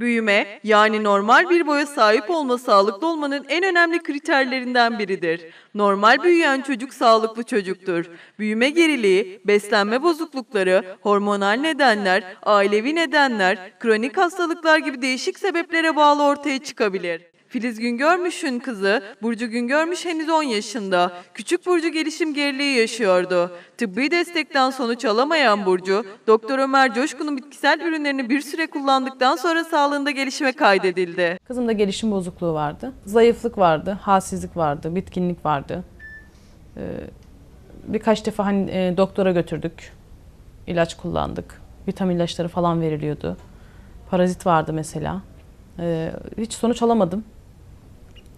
Büyüme, yani normal bir boya sahip olma sağlıklı olmanın en önemli kriterlerinden biridir. Normal büyüyen çocuk sağlıklı çocuktur. Büyüme geriliği, beslenme bozuklukları, hormonal nedenler, ailevi nedenler, kronik hastalıklar gibi değişik sebeplere bağlı ortaya çıkabilir. Filiz Güngörmüş'ün kızı Burcu Güngörmüş henüz 10 yaşında. Küçük Burcu gelişim geriliği yaşıyordu. Tıbbi destekten sonuç alamayan Burcu, Doktor Ömer Coşkun'un bitkisel ürünlerini bir süre kullandıktan sonra sağlığında gelişime kaydedildi. Kızımda gelişim bozukluğu vardı. Zayıflık vardı, halsizlik vardı, bitkinlik vardı. Ee, birkaç defa hani e, doktora götürdük. İlaç kullandık. Vitamin ilaçları falan veriliyordu. Parazit vardı mesela. Ee, hiç sonuç alamadım.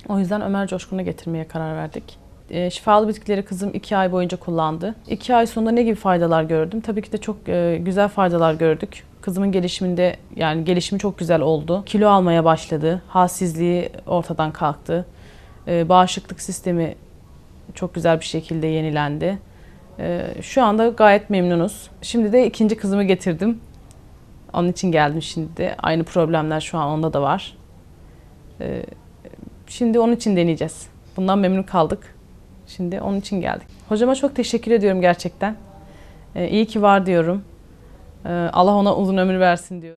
O yüzden Ömer Coşkun'a getirmeye karar verdik. Ee, şifalı bitkileri kızım iki ay boyunca kullandı. İki ay sonunda ne gibi faydalar gördüm? Tabii ki de çok e, güzel faydalar gördük. Kızımın gelişiminde yani gelişimi çok güzel oldu. Kilo almaya başladı. Halsizliği ortadan kalktı. Ee, bağışıklık sistemi çok güzel bir şekilde yenilendi. Ee, şu anda gayet memnunuz. Şimdi de ikinci kızımı getirdim. Onun için geldim şimdi. Aynı problemler şu an onda da var. Ee, Şimdi onun için deneyeceğiz. Bundan memnun kaldık. Şimdi onun için geldik. Hocama çok teşekkür ediyorum gerçekten. Ee, iyi ki var diyorum. Ee, Allah ona uzun ömür versin diyor.